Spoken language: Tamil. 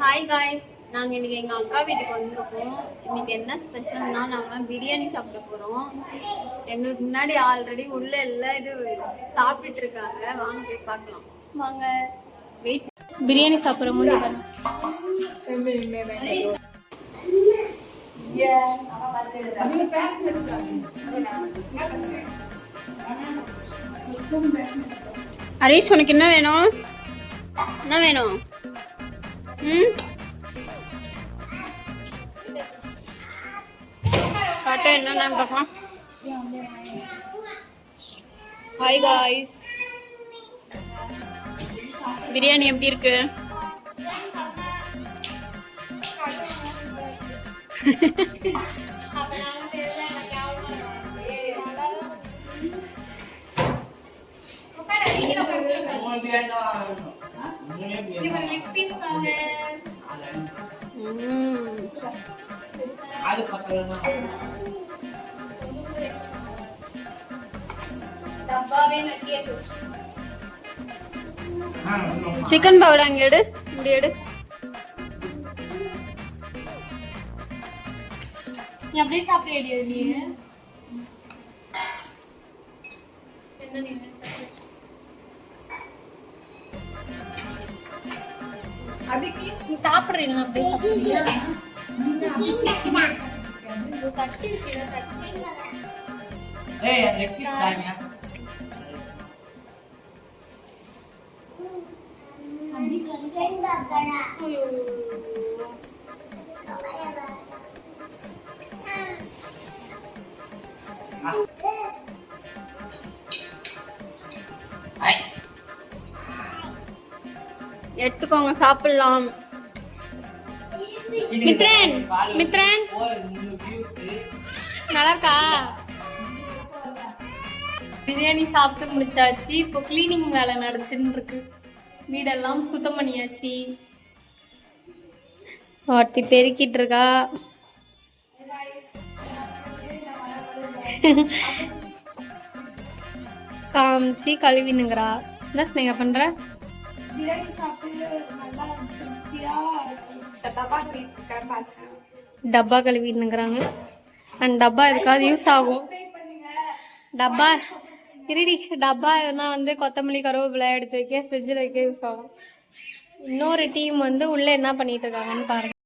ஹாய் காய்ஸ் நாங்கள் இன்னைக்கு எங்கள் அக்கா வீட்டுக்கு வந்திருக்கோம். இன்னைக்கு என்ன ஸ்பெஷல்னா நாங்களாம் பிரியாணி சாப்பிட போகிறோம் எங்களுக்கு முன்னாடி ஆல்ரெடி உள்ள எல்லாம் இது சாப்பிட்டுட்டு இருக்காங்க. வாங்க போய் பார்க்கலாம். வாங்க. வெயிட் பிரியாணி சாப்பிட்ற போது ஹரீஷ் உனக்கு என்ன வேணும்? என்ன வேணும்? காட்ட என்ன பார்க்கலாம் ஹாய் காய்ஸ் பிரியாணி எப்படி இருக்கு? ம் சிக்கன் பவுடர் அங்கே எடு. இப்படி எடு. நீ அப்படியே சாப்பிடுறியா நீ நீ சாப்பிடுறீங்க அப்படியே சாப்பிடுறியா தட்டி இருக்குல்ல, எடுத்துக்கோங்க சாப்பிடலாம். மித்ரன் மித்ரன். நல்லா இருக்கா பிரியாணி சாப்பிட்டு முடிச்சாச்சு. இப்போ க்ளீனிங் வேலை நடந்துன்னு இருக்கு வீடெல்லாம் சுத்தம் பண்ணியாச்சு. ஒருத்தி பெருக்கிட்டு இருக்கா காமிச்சு கழுவினுங்கிறா. என்ன ஸ்னேகா பண்ற? டப்பா கழுவினுங்கிறாங்க அண்ட் டப்பா எதுக்காவது யூஸ் ஆகும். டப்பா இருடி டப்பா எதுனா வந்து கொத்தமல்லி கருவேப்பிலை எடுத்து வைக்க ஃப்ரிட்ஜில் வைக்க யூஸ் ஆகும். இன்னொரு டீம் வந்து உள்ள என்ன பண்ணிட்டு இருக்காங்கன்னு பாருங்க.